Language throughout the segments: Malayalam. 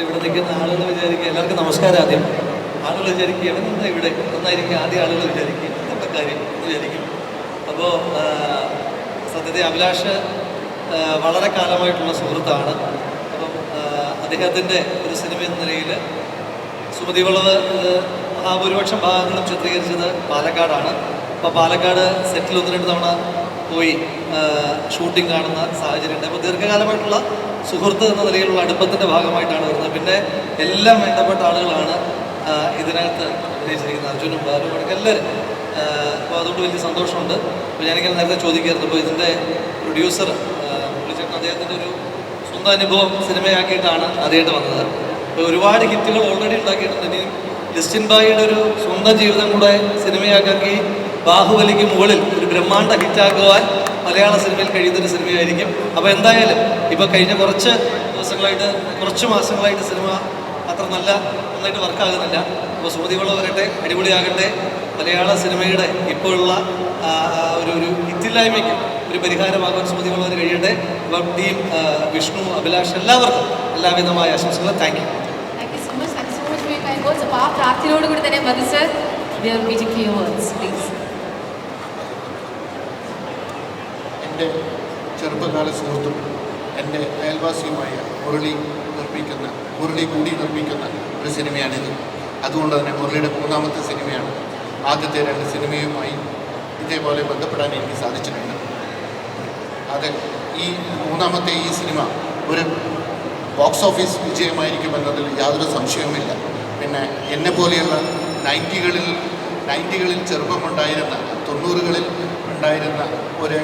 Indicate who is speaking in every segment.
Speaker 1: ഇവിടെ നിൽക്കുന്ന ആളുകൾ വിചാരിക്കുക എല്ലാവർക്കും നമസ്കാരം ആദ്യം. ആളുകൾ വിചാരിക്കുക അവൻ എന്താ ഇവിടെ നന്നായിരിക്കും ആദ്യം ആളുകൾ വിചാരിക്കുക. എന്താ കാര്യം വിചാരിക്കും. അപ്പോൾ സത്യത്തെ അഭിലാഷ് വളരെ കാലമായിട്ടുള്ള സുഹൃത്താണ്. അപ്പം ആ, അദ്ദേഹത്തിന്റെ ഒരു സിനിമ എന്ന നിലയിൽ സുമതി വളവ് മഹാഭൂരിപക്ഷം ഭാഗങ്ങളും ചിത്രീകരിച്ചത് പാലക്കാടാണ്. അപ്പോൾ പാലക്കാട് സെറ്റിൽ ഒന്ന് രണ്ട് തവണ പോയി ഷൂട്ടിംഗ് കാണുന്ന സാഹചര്യമുണ്ട്. അപ്പോൾ ദീർഘകാലമായിട്ടുള്ള സുഹൃത്ത് എന്ന നിലയിലുള്ള അടുപ്പത്തിന്റെ ഭാഗമായിട്ടാണ് വരുന്നത്. പിന്നെ എല്ലാം വേണ്ടപ്പെട്ട ആളുകളാണ് ഇതിനകത്ത് അഭിനയിച്ചിരിക്കുന്നത്. അർജുനും ബാലും അടക്കം എല്ലാവരും. അപ്പോൾ അതുകൊണ്ട് വലിയ സന്തോഷമുണ്ട്. അപ്പോൾ ഞാനിങ്ങനെ നേരത്തെ ചോദിക്കായിരുന്നു. അപ്പോൾ ഇതിന്റെ പ്രൊഡ്യൂസർ വിളിച്ചിട്ട് അദ്ദേഹത്തിന്റെ ഒരു സ്വന്തം അനുഭവം സിനിമയാക്കിയിട്ടാണ് ആദ്യമായിട്ട് വന്നത്. അപ്പോൾ ഒരുപാട് ഹിറ്റുകൾ ഓൾറെഡി ഉണ്ടാക്കിയിട്ടുണ്ട്. ഇനിയും ലിസ്റ്റിൻ ബായിയുടെ ഒരു സ്വന്തം ജീവിതം കൂടെ സിനിമയാക്കാക്കി ബാഹുബലിക്ക് മുകളിൽ ബ്രഹ്മാണ്ഡ ഹിറ്റാക്കുവാൻ മലയാള സിനിമയിൽ കഴിയുന്നൊരു സിനിമയായിരിക്കും. അപ്പോൾ എന്തായാലും ഇപ്പോൾ കഴിഞ്ഞ കുറച്ച് ദിവസങ്ങളായിട്ട് കുറച്ച് മാസങ്ങളായിട്ട് സിനിമ അത്ര നല്ല നന്നായിട്ട് വർക്കാകുന്നില്ല. അപ്പോൾ സുമതിവള വരട്ടെ അടിപൊളിയാകട്ടെ. മലയാള സിനിമയുടെ ഇപ്പോഴുള്ള ആ, ആ, ഒരു ഒരു ഹിറ്റില്ലായ്മയ്ക്ക് ഒരു പരിഹാരമാകാൻ സുമതിവളവർ കഴിയട്ടെ. അപ്പം ടീം വിഷ്ണു അഭിലാഷ് എല്ലാവർക്കും എല്ലാവിധമായ ആശംസകൾ thank you.
Speaker 2: Thank you so much thank you
Speaker 3: എന്റെ ചെറുപ്പകാല സുഹൃത്തും എന്റെ അയൽവാസിയുമായ മുരളി നിർമ്മിക്കുന്ന മുരളി കൂടി നിർമ്മിക്കുന്ന ഒരു സിനിമയാണിത്. അതുകൊണ്ട് തന്നെ മുരളിയുടെ മൂന്നാമത്തെ സിനിമയാണ് ആദ്യത്തെ രണ്ട് സിനിമയുമായി ഇതേപോലെ ബന്ധപ്പെടാൻ എനിക്ക് സാധിച്ചിട്ടുണ്ട്. അത് ഈ മൂന്നാമത്തെ ഈ സിനിമ ഒരു ബോക്സ് ഓഫീസ് വിജയമായിരിക്കുമെന്നതിൽ യാതൊരു സംശയവുമില്ല. പിന്നെ എന്നെ പോലെയുള്ള നയന്റികളിൽ നയന്റികളിൽ ചെറുപ്പമുണ്ടായിരുന്ന തൊണ്ണൂറുകളിൽ ഉണ്ടായിരുന്ന ഒരു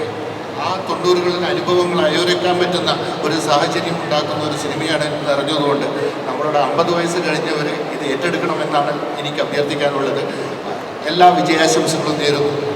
Speaker 3: ആ തൊണ്ണൂറുകളിലെ അനുഭവങ്ങൾ അയോരക്കാൻ പറ്റുന്ന ഒരു സാഹചര്യം ഉണ്ടാക്കുന്ന ഒരു സിനിമയാണ് എന്ന് അറിഞ്ഞതുകൊണ്ട് നമ്മളുടെ അമ്പത് വയസ്സ് കഴിഞ്ഞവർ ഇത് ഏറ്റെടുക്കണമെന്നാണ് എനിക്ക് അഭ്യർത്ഥിക്കാനുള്ളത്. എല്ലാ വിജയാശംസകളും നേരുന്നു.